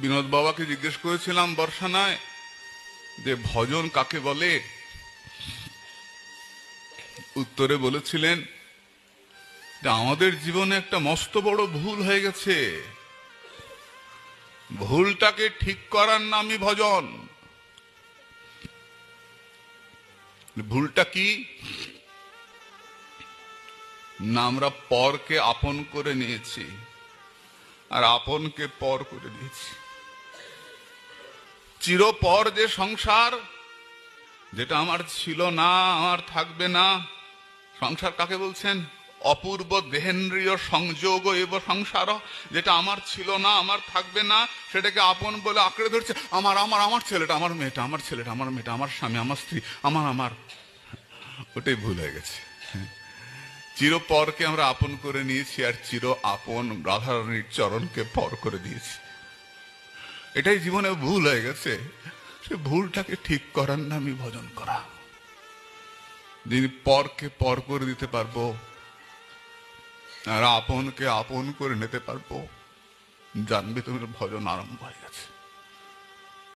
বিনোদ বাবাকে জিজ্ঞেস করেছিলাম বর্ষানায় যে ভজন কাকে বলে? উত্তরে বলেছিলেন যে আমাদের জীবনে একটা মস্ত বড় ভুল হয়ে গেছে। ভুলটাকে ঠিক করার নামই ভজন। ভুলটা কি? না আমরা পরকে আপন করে নিয়েছি, আর আপনকে পর করে দিয়েছি। চিরপর যে সংসার, যেটা আমার ছিল না, আমার থাকবে না, সংসার কাকে বলছেন? অপূর্ব দেহেন্দ্রীয় সংযোগ এব সংসার যেটা আমার ছিল না, আমার থাকবে না, সেটাকে আপন বলে আঁকড়ে ধরছে। আমার আমার আমার ছেলেটা, আমার মেয়েটা, আমার ছেলেটা, আমার মেয়েটা, আমার স্বামী, আমার স্ত্রী, আমার আমার। ওটাই ভুল হয়ে গেছে। চিরপরকে আমরা আপন করে নিয়েছি আর চির আপন রাধারানীর চরণকে পর করে দিয়েছি। এটাই জীবনে ভুল হয়ে গেছে। সে ভুলটাকে ঠিক করার নামই ভজন করা। যিনি পরকে পর করে দিতে পারব, আর আপনকে আপন করে নিতে পারব, জানবে তোমার ভজন আরম্ভ হয়ে গেছে।